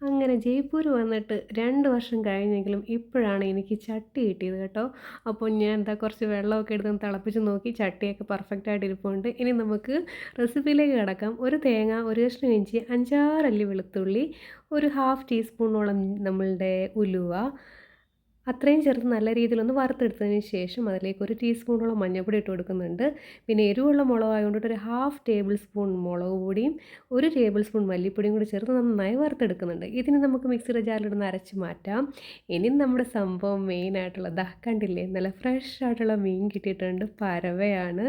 അങ്ങനെ ജയ്പൂർ വന്നിട്ട് രണ്ട് വർഷം കഴിഞ്ഞെങ്കിലും ഇപ്പോഴാണ് എനിക്ക് ചട്ടി കിട്ടിയത് കേട്ടോ. അപ്പോൾ ഞാൻ എന്താ കുറച്ച് വെള്ളമൊക്കെ എടുത്ത് തിളപ്പിച്ച് നോക്കി ചട്ടിയൊക്കെ പെർഫെക്റ്റ് ആയിട്ട് ഇരിപ്പുണ്ട്. ഇനി നമുക്ക് റെസിപ്പിയിലേക്ക് കിടക്കാം. ഒരു തേങ്ങ ഒരു കഷ്ണം ഇഞ്ചി അഞ്ചാറല്ലി വെളുത്തുള്ളി ഒരു ഹാഫ് ടീസ്പൂണോളം നമ്മളുടെ ഉലുവ അത്രയും ചേർത്ത് നല്ല രീതിയിലൊന്ന് വറുത്തെടുത്തതിന് ശേഷം അതിലേക്ക് ഒരു ടീസ്പൂണോളം മഞ്ഞൾപ്പൊടി ഇട്ട് കൊടുക്കുന്നുണ്ട്. പിന്നെ എരിവുള്ള മുളകായതുകൊണ്ട് ഒരു ഹാഫ് ടേബിൾ സ്പൂൺ മുളക് പൊടിയും ഒരു ടേബിൾ സ്പൂൺ മല്ലിപ്പൊടിയും കൂടി ചേർത്ത് നന്നായി വറുത്തെടുക്കുന്നുണ്ട്. ഇതിന് നമുക്ക് മിക്സിയുടെ ജാറിലിടുന്ന് അരച്ച് മാറ്റാം. ഇനി നമ്മുടെ സംഭവം മെയിനായിട്ടുള്ള ദാ കണ്ടില്ലേ നല്ല ഫ്രഷ് ആയിട്ടുള്ള മീൻ കിട്ടിയിട്ടുണ്ട്. പരവയാണ്.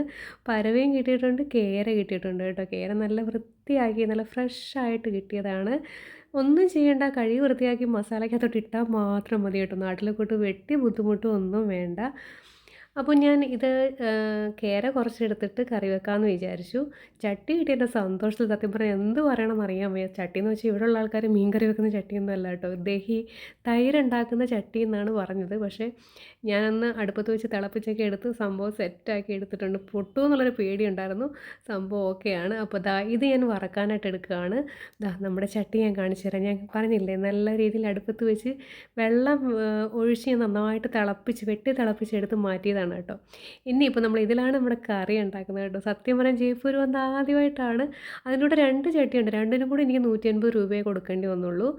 പരവയും കിട്ടിയിട്ടുണ്ട് കേര കിട്ടിയിട്ടുണ്ട് കേട്ടോ. കേര നല്ല വൃത്തിയാക്കി നല്ല ഫ്രഷ് ആയിട്ട് കിട്ടിയതാണ്. ഒന്നും ചെയ്യേണ്ട. കഴുകി വൃത്തിയാക്കി മസാലയ്ക്കകത്തോട്ട് ഇട്ടാൽ മാത്രം മതി കേട്ടോ. നാട്ടിലെ കൂട്ട് വെട്ടി ബുദ്ധിമുട്ടും ഒന്നും വേണ്ട. അപ്പോൾ ഞാൻ ഇത് കേര കുറച്ചെടുത്തിട്ട് കറി വെക്കാമെന്ന് വിചാരിച്ചു. ചട്ടി കിട്ടിയതിന്റെ സന്തോഷത്തിൽ സത്യം പറഞ്ഞാൽ എന്ത് പറയണമെന്ന് അറിയാൻ വയ്യ. ചട്ടി എന്ന് വെച്ചാൽ ഇവിടെയുള്ള ആൾക്കാർ മീൻ കറി വെക്കുന്ന ചട്ടിയൊന്നും അല്ല കേട്ടോ. ദഹി തൈരുണ്ടാക്കുന്ന ചട്ടി എന്നാണ് പറഞ്ഞത്. പക്ഷേ ഞാനന്ന് അടുപ്പത്ത് വെച്ച് തിളപ്പിച്ചൊക്കെ എടുത്ത് സംഭവം സെറ്റാക്കി എടുത്തിട്ടുണ്ട്. പൊട്ടു എന്നുള്ളൊരു പേടിയുണ്ടായിരുന്നു. സംഭവം ഓക്കെയാണ്. അപ്പോൾ ദാ ഇത് ഞാൻ വറക്കാനായിട്ട് എടുക്കുകയാണ്. ദാ നമ്മുടെ ചട്ടി ഞാൻ കാണിച്ചു തരാം. ഞാൻ പറഞ്ഞില്ലേ നല്ല രീതിയിൽ അടുപ്പത്ത് വെച്ച് വെള്ളം ഒഴിച്ച് നന്നായിട്ട് തിളപ്പിച്ച് വെട്ടി തിളപ്പിച്ച് എടുത്ത് മാറ്റിയതാണ് ആണ് കേട്ടോ. ഇനിയിപ്പോൾ നമ്മൾ ഇതിലാണ് നമ്മുടെ കറി ഉണ്ടാക്കുന്നത് കേട്ടോ. സത്യം പറയാൻ ജയ്പൂർ വന്ന ആദ്യമായിട്ടാണ് അതിനൂടെ രണ്ട് ചട്ടിയുണ്ട്. രണ്ടിനും കൂടി എനിക്ക് നൂറ്റി അൻപത് രൂപയെ കൊടുക്കേണ്ടി വന്നുള്ളൂ.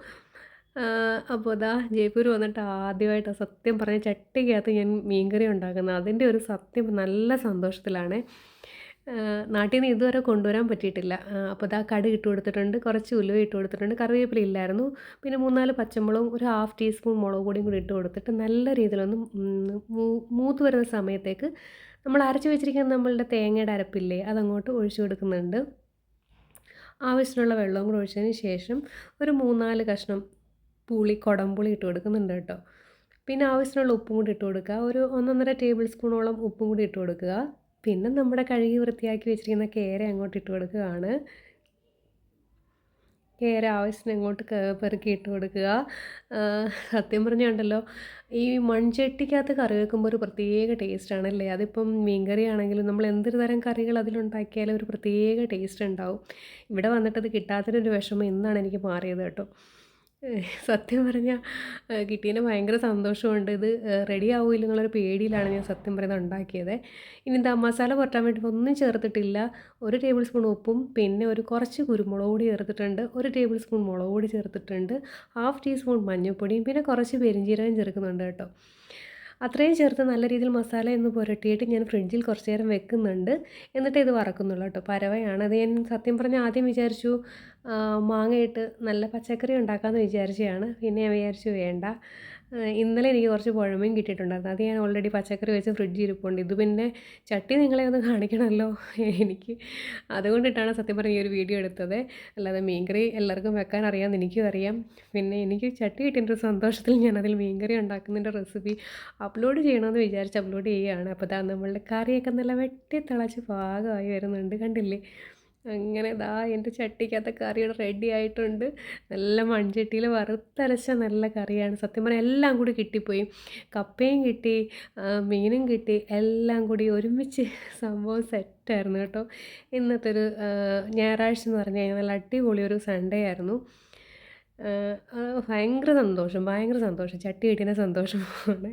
അപ്പോൾ ഇതാ ജയ്പൂർ വന്നിട്ട് ആദ്യമായിട്ട് സത്യം പറഞ്ഞ ചട്ടിക്കകത്ത് ഞാൻ മീൻകറി ഉണ്ടാക്കുന്നത്. അതിന്റെ ഒരു സത്യം നല്ല സന്തോഷത്തിലാണ്. നാട്ടിൽ നിന്ന് ഇതുവരെ കൊണ്ടുവരാൻ പറ്റിയിട്ടില്ല. അപ്പോൾ ഇതാ കടുക് ഇട്ട് കൊടുത്തിട്ടുണ്ട് കുറച്ച് ഉലുവ ഇട്ട് കൊടുത്തിട്ടുണ്ട് കറിവേപ്പില ഇല്ലായിരുന്നു. പിന്നെ മൂന്നാൽ പച്ചമുളകും ഒരു ഹാഫ് ടീസ്പൂൺ മുളക് പൊടിയും കൂടി ഇട്ട് കൊടുത്തിട്ട് നല്ല രീതിയിലൊന്ന് മൂത്ത് വരുന്ന സമയത്തേക്ക് നമ്മൾ അരച്ച് വെച്ചിരിക്കുന്ന നമ്മളുടെ തേങ്ങയുടെ അരപ്പില്ലേ അതങ്ങോട്ട് ഒഴിച്ചു കൊടുക്കുന്നുണ്ട്. ആവശ്യത്തിനുള്ള വെള്ളവും കൂടി ഒഴിച്ചതിന് ശേഷം ഒരു മൂന്നാൽ കഷ്ണം പുളി കുടംപുളി ഇട്ട് കൊടുക്കുന്നുണ്ട് കേട്ടോ. പിന്നെ ആവശ്യത്തിനുള്ള ഉപ്പും കൂടി ഇട്ട് കൊടുക്കുക. ഒരു ഒന്നൊന്നര ടേബിൾ സ്പൂണോളം ഉപ്പും കൂടി ഇട്ട് കൊടുക്കുക. പിന്നെ നമ്മുടെ കഴുകി വൃത്തിയാക്കി വെച്ചിരിക്കുന്ന കേര അങ്ങോട്ട് ഇട്ട് കൊടുക്കുകയാണ്. കേര ആവശ്യത്തിന് അങ്ങോട്ട് പെറുക്കി ഇട്ട് കൊടുക്കുക. സത്യം പറഞ്ഞുണ്ടല്ലോ ഈ മൺചട്ടിക്കകത്ത് കറി വെക്കുമ്പോൾ ഒരു പ്രത്യേക ടേസ്റ്റ് ആണല്ലേ? അതിപ്പം മീൻകറി ആണെങ്കിലും നമ്മൾ എന്തൊരു തരം കറികൾ അതിലുണ്ടാക്കിയാലും ഒരു പ്രത്യേക ടേസ്റ്റ് ഉണ്ടാവും. ഇവിടെ വന്നിട്ട് അത് കിട്ടാത്തതിനൊരു വിഷമം എന്നാണ് എനിക്ക് മാറിയത് കേട്ടോ. സത്യം പറഞ്ഞാൽ കിട്ടിയതിന് ഭയങ്കര സന്തോഷമുണ്ട് ഇത് റെഡി ആവില്ല എന്നുള്ളൊരു പേടിയിലാണ് ഞാൻ സത്യം പറയുന്നത് ഉണ്ടാക്കിയത്. ഇനി എന്താ മസാല പുരട്ടാൻ വേണ്ടി ഒന്നും ചേർത്തിട്ടില്ല. ഒരു ടേബിൾ സ്പൂൺ ഉപ്പും പിന്നെ ഒരു കുറച്ച് കുരുമുളക് പൊടി ചേർത്തിട്ടുണ്ട്. ഒരു ടേബിൾ സ്പൂൺ മുളക് പൊടി ചേർത്തിട്ടുണ്ട്. ഹാഫ് ടീസ്പൂൺ മഞ്ഞൾപ്പൊടിയും പിന്നെ കുറച്ച് പെരിഞ്ചീരകം ചേർക്കുന്നുണ്ട് കേട്ടോ. അത്രയും ചേർത്ത് നല്ല രീതിയിൽ മസാല എന്ന് പുരട്ടിയിട്ട് ഞാൻ ഫ്രിഡ്ജിൽ കുറച്ച് നേരം വെക്കുന്നുണ്ട്. എന്നിട്ട് ഇത് വറക്കുന്നുള്ളൂ കേട്ടോ. പരവയാണ്. അത് ഞാൻ സത്യം പറഞ്ഞാൽ ആദ്യം വിചാരിച്ചു മാങ്ങയിട്ട് നല്ല പച്ചക്കറി ഉണ്ടാക്കാമെന്ന് വിചാരിച്ചതാണ് പിന്നെ ഞാൻ വിചാരിച്ചു വേണ്ട. ഇന്നലെ എനിക്ക് കുറച്ച് പുഴമീൻ കിട്ടിയിട്ടുണ്ടായിരുന്നു. അത് ഞാൻ ഓൾറെഡി പച്ചക്കറി വെച്ച് ഫ്രിഡ്ജിൽ ഇരിപ്പുണ്ട്. ഇത് പിന്നെ ചട്ടി നിങ്ങളെ ഒന്ന് കാണിക്കണമല്ലോ എനിക്ക്. അതുകൊണ്ടിട്ടാണ് സത്യം പറഞ്ഞ ഈ ഒരു വീഡിയോ എടുത്തത്. അല്ലാതെ മീൻകറി എല്ലാവർക്കും വെക്കാൻ അറിയാമെന്ന് എനിക്കും അറിയാം. പിന്നെ എനിക്ക് ചട്ടി കിട്ടിയ ഒരു സന്തോഷത്തിൽ ഞാനതിൽ മീൻകറി ഉണ്ടാക്കുന്നതിന്റെ റെസിപ്പി അപ്ലോഡ് ചെയ്യണമെന്ന് വിചാരിച്ച് അപ്ലോഡ് ചെയ്യുകയാണ്. അപ്പോൾ അതാ നമ്മളുടെ കറിയൊക്കെ നല്ല വെട്ടി തിളച്ച് പാകമായി വരുന്നുണ്ട്. കണ്ടില്ലേ? അങ്ങനെ ഇതാ എന്റെ ചട്ടിക്കകത്ത് കറിയുടെ റെഡി ആയിട്ടുണ്ട്. നല്ല മൺചട്ടിയിൽ വറുത്തരച്ച നല്ല കറിയാണ്. സത്യം പറഞ്ഞാൽ എല്ലാം കൂടി കിട്ടിപ്പോയി. കപ്പയും കിട്ടി മീനും കിട്ടി എല്ലാം കൂടി ഒരുമിച്ച് സംഭവം സെറ്റായിരുന്നു കേട്ടോ. ഇന്നത്തെ ഒരു ഞായറാഴ്ച എന്ന് പറഞ്ഞു കഴിഞ്ഞാൽ നല്ല അടിപൊളി ഒരു സൺഡേ ആയിരുന്നു. ഭയങ്കര സന്തോഷം ഭയങ്കര സന്തോഷം. ചട്ടി കിട്ടിയ സന്തോഷമാണ്.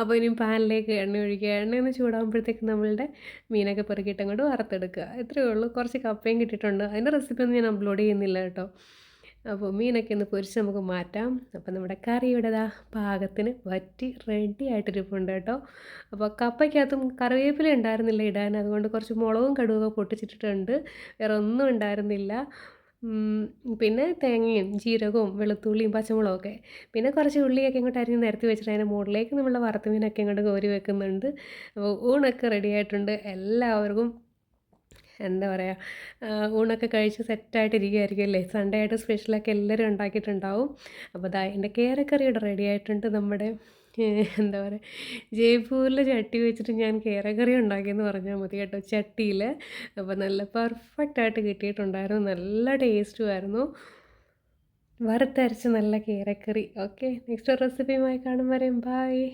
അപ്പോൾ ഇനി പാനിലേക്ക് എണ്ണ ഒഴിക്കുക. എണ്ണയൊന്ന് ചൂടാകുമ്പോഴത്തേക്ക് നമ്മളുടെ മീനൊക്കെ പെറുക്കിയിട്ട് അങ്ങോട്ട് വറുത്തെടുക്കുക. ഇത്രയേ ഉള്ളൂ. കുറച്ച് കപ്പയും കിട്ടിയിട്ടുണ്ട്. അതിന്റെ റെസിപ്പി ഒന്നും ഞാൻ അപ്ലോഡ് ചെയ്യുന്നില്ല കേട്ടോ. അപ്പോൾ മീനൊക്കെ ഒന്ന് പൊരിച്ച് നമുക്ക് മാറ്റാം. അപ്പോൾ നമ്മുടെ കറി ഇവിടെ പാകത്തിന് വറ്റി റെഡി ആയിട്ടിരിപ്പുണ്ട് കേട്ടോ. അപ്പോൾ കപ്പയ്ക്കകത്തും കറിവേപ്പില ഉണ്ടായിരുന്നില്ല ഇടാൻ. അതുകൊണ്ട് കുറച്ച് മുളകും കടുവൊക്കെ പൊട്ടിച്ചിട്ടിട്ടുണ്ട്. വേറെ ഒന്നും ഉണ്ടായിരുന്നില്ല. പിന്നെ തേങ്ങയും ജീരകവും വെളുത്തുള്ളിയും പച്ചമുളകും ഒക്കെ പിന്നെ കുറച്ച് ഉള്ളിയൊക്കെ ഇങ്ങോട്ട് അരിഞ്ഞ് നിരത്തി വെച്ചിട്ട് അതിന്റെ മുകളിലേക്ക് നമ്മൾ വറുത്ത മീനൊക്കെ ഇങ്ങോട്ട് കോരി വെക്കുന്നുണ്ട്. അപ്പോൾ ഊണൊക്കെ റെഡി ആയിട്ടുണ്ട്. എല്ലാവർക്കും എന്താ പറയുക ഊണൊക്കെ കഴിച്ച് സെറ്റായിട്ട് ഇരിക്കുകയായിരിക്കും അല്ലേ? സൺഡേ ആയിട്ട് സ്പെഷ്യലൊക്കെ എല്ലാവരും ഉണ്ടാക്കിയിട്ടുണ്ടാവും. അപ്പോൾ ദാ എന്റെ കേരക്കറിയുടെ റെഡി ആയിട്ടുണ്ട് നമ്മുടെ എന്താ പറയുക ജയ്പൂരിൽ ചട്ടി വെച്ചിട്ട് ഞാൻ കേരക്കറി ഉണ്ടാക്കിയെന്ന് പറഞ്ഞാൽ മതി കേട്ടോ ചട്ടിയിൽ അപ്പോൾ നല്ല പെർഫെക്റ്റ് ആയിട്ട് കിട്ടിയിട്ടുണ്ടായിരുന്നു നല്ല ടേസ്റ്റും ആയിരുന്നു. വറുത്തരച്ച് നല്ല കേരക്കറി. ഓക്കെ നെക്സ്റ്റ് റെസിപ്പിയുമായി കാണും വരെയും. ബായ്